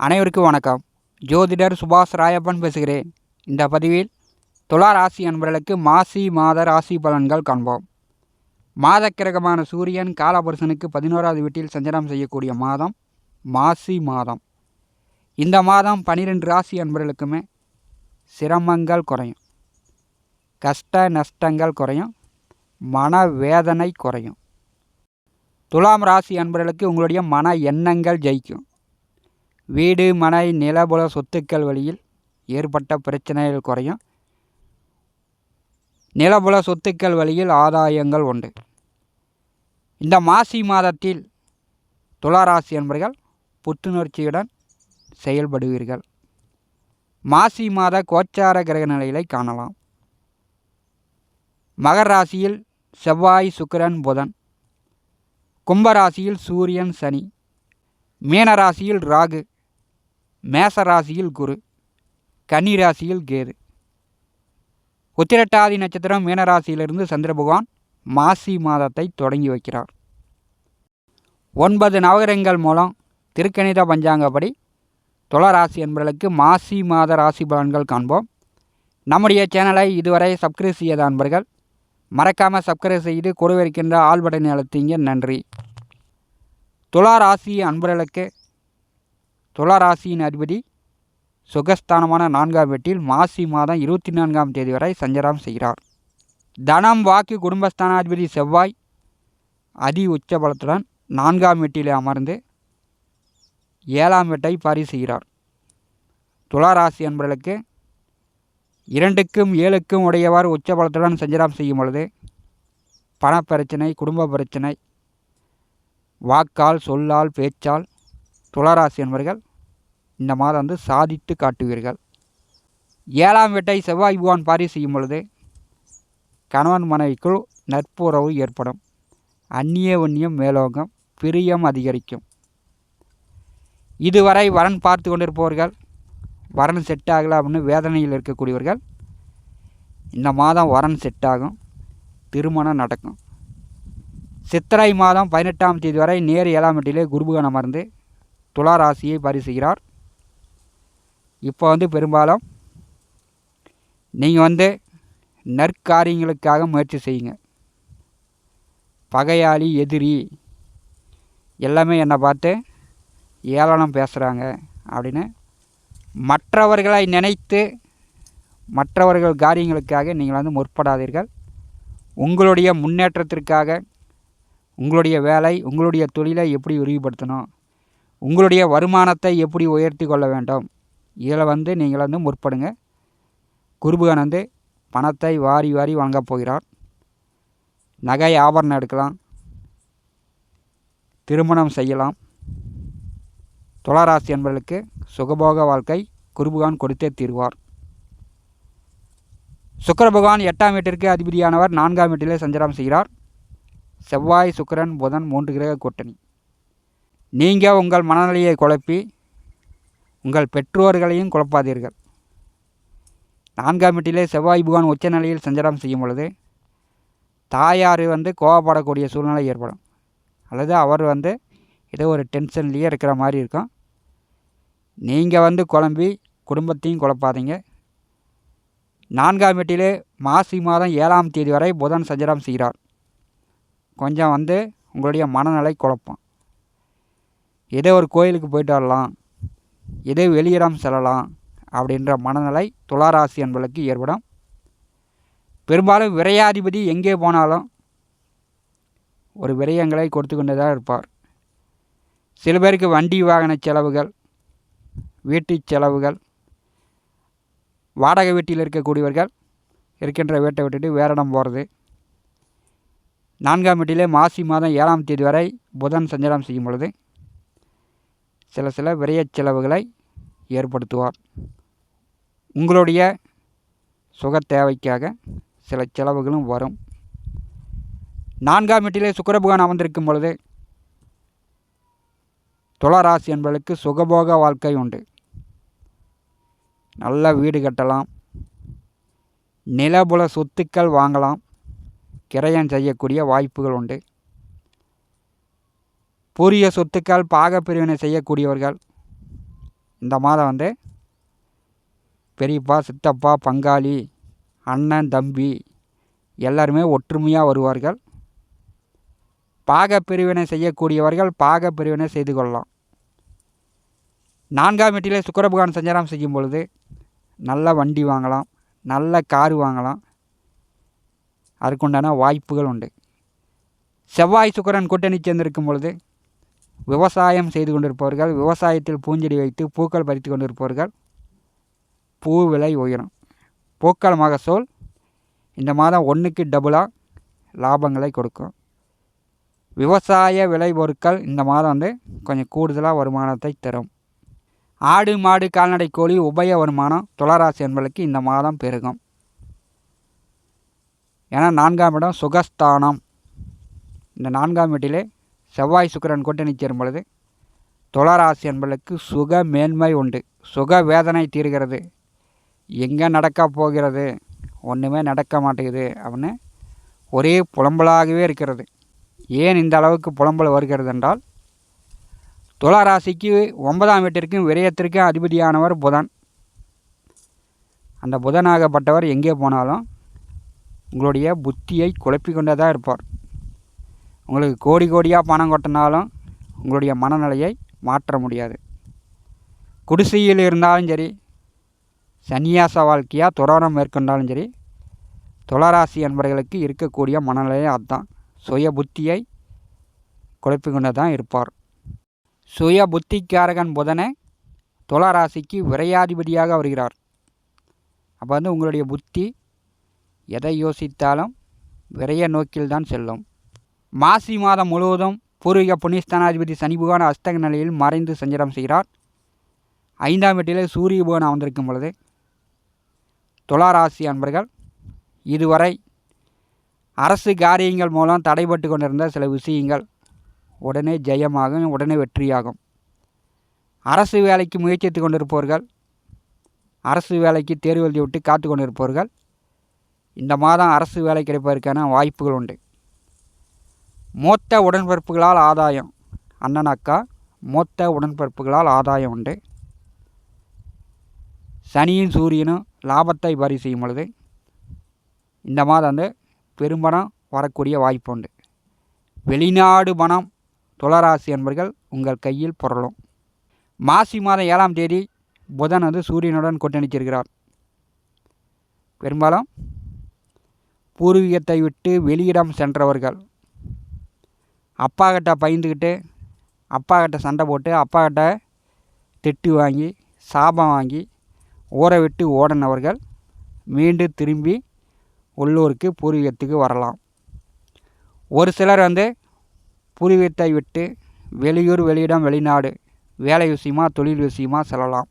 அனைவருக்கும் வணக்கம். ஜோதிடர் சுபாஷ் ராயப்பன் பேசுகிறேன். இந்த பதிவில் துலா ராசி அன்பர்களுக்கு மாசி மாத ராசி பலன்கள் காண்போம். மாதக்கிரகமான சூரியன் காலபுருஷனுக்கு பதினோராவது வீட்டில் சஞ்சலம் செய்யக்கூடிய மாதம் மாசி மாதம். இந்த மாதம் பனிரெண்டு ராசி அன்பர்களுக்குமே சிரமங்கள் குறையும். கஷ்ட நஷ்டங்கள் குறையும். மன வேதனை குறையும். துலாம் ராசி அன்பர்களுக்கு உங்களுடைய மன எண்ணங்கள் ஜெயிக்கும். வீடு மனை நிலபுல சொத்துக்கள் வழியில் ஏற்பட்ட பிரச்சனைகள் குறையும். நிலபுல சொத்துக்கள் வழியில் ஆதாயங்கள் உண்டு. இந்த மாசி மாதத்தில் துளாராசி என்பர்கள் புத்துணர்ச்சியுடன் செயல்படுவீர்கள். மாசி மாத கோச்சார கிரக நிலைகளை காணலாம். மகர ராசியில் செவ்வாய் சுக்கிரன் புதன். கும்பராசியில் சூரியன் சனி. மீனராசியில் ராகு. மேச ராசியில் குரு கன்னி ராசியில் கேது. உத்திரட்டாதி நட்சத்திரம் மீனராசியிலிருந்து சந்திர பகவான் மாசி மாதத்தை தொடங்கி வைக்கிறார். ஒன்பது நவகிரகங்கள் மூலம் திருக்கணித பஞ்சாங்கப்படி துளராசி என்பவர்களுக்கு மாசி மாத ராசி பலன்கள் காண்போம். நம்முடைய சேனலை இதுவரை சப்ஸ்கிரைப் செய்யாத அன்பர்கள் மறக்காமல் சப்ஸ்கிரைப் செய்து கொடுவிருக்கின்ற ஆள் பட்டனை அழுத்திங்க. நன்றி. துலா ராசி அன்பர்களுக்கு துளராசியின் அதிபதி சுகஸ்தானமான நான்காம் வீட்டில் மாசி மாதம் இருபத்தி நான்காம் தேதி வரை சஞ்சாரம் செய்கிறார். தனம் வாக்கு குடும்பஸ்தானாதிபதி செவ்வாய் அதி உச்சபலத்துடன் நான்காம் வீட்டிலே அமர்ந்து ஏழாம் வீட்டை பாரி செய்கிறார். துளாராசி என்பவர்களுக்கு இரண்டுக்கும் ஏழுக்கும் உடையவாறு உச்சபலத்துடன் சஞ்சாரம் செய்யும் பொழுது பணப்பிரச்சனை குடும்ப பிரச்சனை வாக்கால் சொல்லால் பேச்சால் துளராசி என்பவர்கள் இந்த மாதம் வந்து சாதித்து காட்டுவீர்கள். ஏழாம் வீட்டை செவ்வாய் பகவான் பாரி செய்யும் பொழுது கணவன் மனைவிக்குள் நட்புறவு ஏற்படும். அந்நிய வன்னியம் மேலோகம் பிரியம் அதிகரிக்கும். இதுவரை வரன் பார்த்து கொண்டிருப்பவர்கள் வரன் செட் ஆகலை அப்படின்னு வேதனையில் இருக்கக்கூடியவர்கள் இந்த மாதம் வரன் செட் ஆகும் திருமணம் நடக்கும். சித்திரை மாதம் பதினெட்டாம் தேதி வரை நேர் ஏழாம் வீட்டிலே குருபுகணம் மறந்து துலா ராசியை பரிசுகிறார் இப்போ வந்து பெரும்பாலும் நீங்கள் வந்து நற்காரியங்களுக்காக முயற்சி செய்யுங்க. பகையாளி எதிரி எல்லாமே என்னை பார்த்து ஏளனம் பேசுகிறாங்க அப்படின்னு மற்றவர்களை நினைத்து மற்றவர்கள் காரியங்களுக்காக நீங்கள் வந்து முற்படாதீர்கள். உங்களுடைய முன்னேற்றத்திற்காக உங்களுடைய வேலை உங்களுடைய தொழிலை எப்படி விரிவுபடுத்தணும் உங்களுடைய வருமானத்தை எப்படி உயர்த்தி கொள்ள வேண்டும் இதில் வந்து நீங்கள் வந்து முற்படுங்க. குருபுகன் வந்து பணத்தை வாரி வாரி வாங்கப் போகிறார். நகை ஆபரணம் எடுக்கலாம். திருமணம் செய்யலாம். துளாராசி என்பவர்களுக்கு சுகபோக வாழ்க்கை குருபகான் கொடுத்தே தீர்வார். சுக்கர பகவான் எட்டாம் வீட்டிற்கு அதிபதியானவர் நான்காம் வீட்டிலே சஞ்சாரம் செய்கிறார். செவ்வாய் சுக்கரன் புதன் மூன்று கிரக கூட்டணி. நீங்கள் உங்கள் மனநிலையை குழப்பி உங்கள் பெற்றோர்களையும் குழப்பாதீர்கள். நான்காம் வீட்டிலே செவ்வாய் புகான் உச்ச நிலையில் சஞ்சாரம் செய்யும் பொழுது தாயார் வந்து கோவப்படக்கூடிய சூழ்நிலை ஏற்படும். அல்லது அவர் வந்து ஏதோ ஒரு டென்ஷன்லேயே இருக்கிற மாதிரி இருக்கும். நீங்கள் வந்து குழம்பி குடும்பத்தையும் குழப்பாதீங்க. நான்காம் வீட்டிலே மாசி மாதம் ஏழாம் தேதி வரை புதன் சஞ்சாரம் செய்கிறார். கொஞ்சம் வந்து உங்களுடைய மனநிலை குழப்பம். ஏதோ ஒரு கோயிலுக்கு போயிட்டு வரலாம். ஏதோ வெளியிடம் செல்லலாம் அப்படின்ற மனநிலை துளாராசி என்பதற்கு ஏற்படும். பெரும்பாலும் விரையாதிபதி எங்கே போனாலும் ஒரு விரயங்களை கொடுத்து கொண்டு தான் இருப்பார். சில பேருக்கு வண்டி வாகன செலவுகள் வீட்டு செலவுகள் வாடகை வீட்டில் இருக்கக்கூடியவர்கள் இருக்கின்ற வீட்டை விட்டுட்டு வேற இடம் போகிறது நான்காம் வீட்டிலே மாசி மாதம் ஏழாம் தேதி வரை புதன் சஞ்சாரம் செய்யும் பொழுது சில சில விரைய செலவுகளை ஏற்படுத்துவார். உங்களுடைய சுக தேவைக்காக சில செலவுகளும் வரும். நான்காம் வீட்டிலே சுக்கரபகவான் அமர்ந்திருக்கும் பொழுது துளராசி என்பவர்களுக்கு சுகபோக வாழ்க்கை உண்டு. நல்ல வீடு கட்டலாம். நிலபுல சொத்துக்கள் வாங்கலாம். கிரயம் செய்யக்கூடிய வாய்ப்புகள் உண்டு. பூரிய சொத்துக்கள் பாகப்பிரிவினை செய்யக்கூடியவர்கள். இந்த மாதம் வந்து பெரியப்பா சித்தப்பா பங்காளி அண்ணன் தம்பி எல்லாருமே ஒற்றுமையாக வருவார்கள். பாகப்பிரிவினை செய்யக்கூடியவர்கள் பாகப்பிரிவினை செய்து கொள்ளலாம். நான்காம் வீட்டிலே சுக்கரபகவான் சஞ்சாரம் செய்யும் பொழுது நல்ல வண்டி வாங்கலாம் நல்ல கார் வாங்கலாம். அதுக்குண்டான வாய்ப்புகள் உண்டு. செவ்வாய் சுக்கரன் கூட்டணி சேர்ந்திருக்கும் பொழுது விவசாயம் செய்து கொண்டிருப்பவர்கள் விவசாயத்தில் பூஞ்செடி வைத்து பூக்கள் பறித்து கொண்டிருப்பவர்கள் பூ விலை உயரும். பூக்கள் மகசூல் இந்த மாதம் ஒன்றுக்கு டபுளாக லாபங்களை கொடுக்கும். விவசாய விலை பொருட்கள் இந்த மாதம் வந்து கொஞ்சம் கூடுதலாக வருமானத்தை தரும். ஆடு மாடு கால்நடை கோழி உபய வருமானம் துளராசி என்பதற்கு இந்த மாதம் பெருகும். ஏன்னா நான்காம் இடம் சுகஸ்தானம். இந்த நான்காம் வீட்டிலே செவ்வாய் சுக்கிரன் கூட்டணி சேரும் பொழுது துளராசி என்பதற்கு சுக மேன்மை உண்டு. சுக வேதனை தீர்கிறது. எங்கே நடக்க போகிறது? ஒன்றுமே நடக்க மாட்டேங்குது அப்படின்னு ஒரே புலம்பலாகவே இருக்கிறது. ஏன் இந்த அளவுக்கு புலம்பல் வருகிறது என்றால் துளாராசிக்கு ஒன்பதாம் வீட்டிற்கும் விரயத்திற்கும் அதிபதியானவர் புதன். அந்த புதனாகப்பட்டவர் எங்கே போனாலும் உங்களுடைய புத்தியை குழப்பிக்கொண்டே தான் இருப்பார். உங்களுக்கு கோடி கோடியாக பணம் கொட்டினாலும் உங்களுடைய மனநிலையை மாற்ற முடியாது. குடிசையில் இருந்தாலும் சரி சன்னியாச வாழ்க்கையாக துறவரம் மேற்கொண்டாலும் சரி துளராசி என்பவர்களுக்கு இருக்கக்கூடிய மனநிலையை அதுதான். சுய புத்தியை குழப்பி கொண்டு தான் இருப்பார். சுய புத்திக்காரகன் புதனை துளராசிக்கு விரையாதிபதியாக வருகிறார். அப்போ வந்து உங்களுடைய புத்தி எதை யோசித்தாலும் விரைய நோக்கில்தான் செல்லும். மாசி மாதம் முழுவதும் பூர்வீக புண்ணியஸ்தானாதிபதி சனி அஸ்தக நிலையில் மறைந்து சஞ்சாரம் செய்கிறார். ஐந்தாம் வீட்டிலே சூரிய பகவான் அமர்ந்திருக்கும் பொழுது துளாராசி அன்பர்கள் இதுவரை அரசு காரியங்கள் மூலம் தடைபட்டு கொண்டிருந்த சில விஷயங்கள் உடனே ஜெயமாகும் உடனே வெற்றியாகும். அரசு வேலைக்கு முயற்சித்து கொண்டிருப்பவர்கள் அரசு வேலைக்கு தேர்வு எழுதி விட்டு காத்து கொண்டிருப்பவர்கள் இந்த மாதம் அரசு வேலை கிடைப்பதற்கான வாய்ப்புகள் உண்டு. மூத்த உடன்பிறப்புகளால் ஆதாயம். அண்ணன் அக்கா மூத்த உடன்பிறப்புகளால் ஆதாயம் உண்டு. சனியும் சூரியனும் லாபத்தை வரி செய்யும் பொழுது இந்த மாதம் வந்து பெரும்பணம் வரக்கூடிய வாய்ப்பு உண்டு. வெளிநாடு பணம் துளராசி என்பர்கள் உங்கள் கையில் புரளும். மாசி மாதம் ஏழாம் தேதி புதன் வந்து சூரியனுடன் கூட்டணிச்சிருக்கிறார் பெரும்பாலும் பூர்வீகத்தை விட்டு வெளியிடம் சென்றவர்கள் அப்பா கிட்ட பயந்துக்கிட்டு அப்பா கிட்ட சண்டை போட்டு அப்பா கிட்ட திட்டு வாங்கி சாபம் வாங்கி ஊரை விட்டு ஓடினவர்கள் மீண்டும் திரும்பி உள்ளூருக்கு பூர்வீகத்துக்கு வரலாம். ஒரு சிலர் வந்து பூர்வீகத்தை விட்டு வெளியூர் வெளியிடம் வெளிநாடு வேலை விஷயமா தொழில் விஷயமா செல்லலாம்.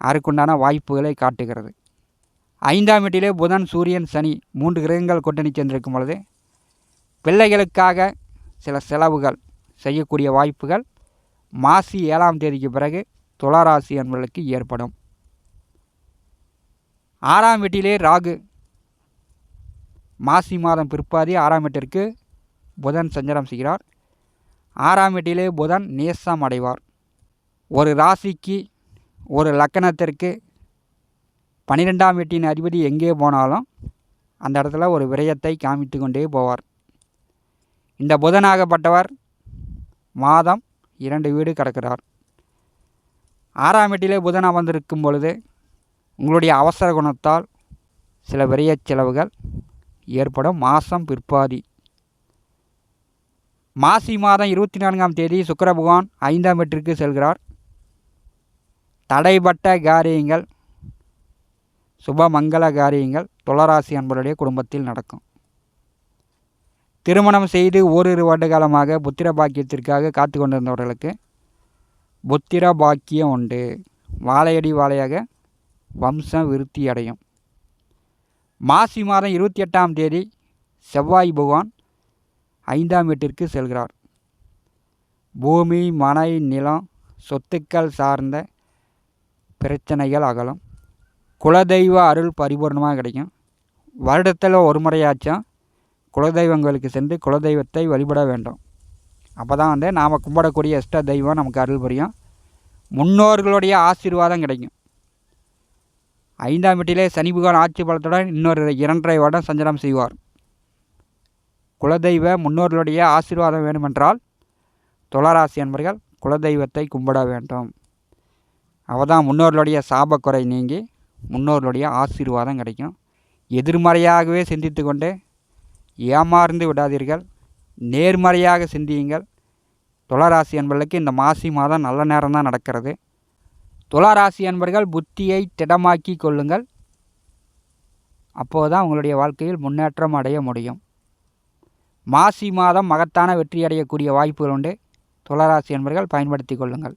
அதுக்குண்டான வாய்ப்புகளை காட்டுகிறது. ஐந்தாம் வீட்டிலே புதன் சூரியன் சனி மூன்று கிரகங்கள் கூட்டணி சென்றிருக்கும் பொழுது பிள்ளைகளுக்காக சில செலவுகள் செய்யக்கூடிய வாய்ப்புகள் மாசி ஏழாம் தேதிக்கு பிறகு துளாராசி என்பவர்களுக்கு ஏற்படும். ஆறாம் வீட்டிலே ராகு. மாசி மாதம் பிற்பாதி ஆறாம் வீட்டிற்கு புதன் சஞ்சாரம் செய்கிறார். ஆறாம் வீட்டிலே புதன் நேசம் அடைவார். ஒரு ராசிக்கு ஒரு லக்கணத்திற்கு பன்னிரெண்டாம் வீட்டின் அதிபதி எங்கே போனாலும் அந்த இடத்துல ஒரு விரயத்தை காமித்து கொண்டே போவார். இந்த புதனாகப்பட்டவர் மாதம் இரண்டு வீடு கடக்கிறார். ஆறாம் வீட்டிலே புதன் அமர்ந்திருக்கும் பொழுது உங்களுடைய அவசர குணத்தால் சில விரயச் செலவுகள் ஏற்படும். மாதம் பிற்பாதி. மாசி மாதம் இருபத்தி நான்காம் தேதி சுக்கர பகவான் ஐந்தாம் வீட்டிற்கு செல்கிறார். தடைப்பட்ட காரியங்கள் சுப மங்கள காரியங்கள் துளராசி அன்பருடைய குடும்பத்தில் நடக்கும். திருமணம் செய்து ஓரிரு வருட காலமாக புத்திர பாக்கியத்திற்காக காத்து கொண்டிருந்தவர்களுக்கு புத்திர பாக்கியம் உண்டு. வாழையடி வாழையாக வம்சம் விருத்தி அடையும். மாசி மாதம் இருபத்தி எட்டாம் தேதி செவ்வாய் பகவான் ஐந்தாம் வீட்டிற்கு செல்கிறார். பூமி மனை நிலம் சொத்துக்கள் சார்ந்த பிரச்சனைகள் அகலும். குலதெய்வ அருள் பரிபூர்ணமாக கிடைக்கும். வருடத்தில் ஒரு முறையாச்சும் குலதெய்வங்களுக்கு சென்று குலதெய்வத்தை வழிபட வேண்டும். அப்போ தான் வந்து நாம் கும்பிடக்கூடிய இஷ்ட தெய்வம் நமக்கு அருள் புரியும். முன்னோர்களுடைய ஆசீர்வாதம் கிடைக்கும். ஐந்தாம் வீட்டிலே சனி புகான் ஆட்சி பலத்துடன் இன்னொரு இரண்டரை வருடம் சஞ்சலம் செய்வார். குலதெய்வ முன்னோர்களுடைய ஆசீர்வாதம் வேண்டுமென்றால் துளராசி என்பர்கள் குலதெய்வத்தை கும்பிட வேண்டும். அவதான் முன்னோர்களுடைய சாபக்குறை நீங்கி முன்னோர்களுடைய ஆசீர்வாதம் கிடைக்கும். எதிர்மறையாகவே சிந்தித்து கொண்டு ஏமாறந்து விடாதீர்கள். நேர்மறையாக சிந்தியுங்கள். துளராசி என்பர்களுக்கு இந்த மாசி மாதம் நல்ல நேரம் தான் நடக்கிறது. துளாராசி அன்பர்கள் புத்தியை திடமாக்கி கொள்ளுங்கள். அப்போது தான் உங்களுடைய வாழ்க்கையில் முன்னேற்றம் அடைய முடியும். மாசி மாதம் மகத்தான வெற்றி அடையக்கூடிய வாய்ப்புகள் உண்டு. துளராசி என்பர்கள் பயன்படுத்தி கொள்ளுங்கள்.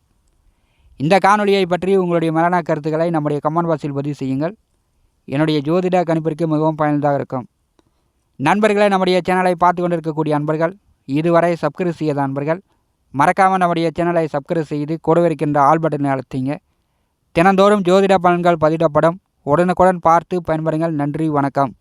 இந்த காணொலியை பற்றி உங்களுடைய மரண கருத்துக்களை நம்முடைய கமெண்ட் பாக்ஸில் பதிவு செய்யுங்கள். என்னுடைய ஜோதிட கணிப்பிற்கு மிகவும் பயனுள்ளதாக இருக்கும். நண்பர்களை நம்முடைய சேனலை பார்த்து கொண்டிருக்கக்கூடிய அன்பர்கள் இதுவரை சப்ஸ்கிரைப் செய்யாத அன்பர்கள் மறக்காமல் நம்முடைய சேனலை சப்ஸ்கிரைப் செய்து கொடுவிருக்கின்ற இருக்கின்ற ஆல் அழுத்திங்க. தினந்தோறும் ஜோதிட பலன்கள் பதிவிடப்படும். உடனுக்குடன் பார்த்து பயன்படுங்கள் நன்றி வணக்கம்.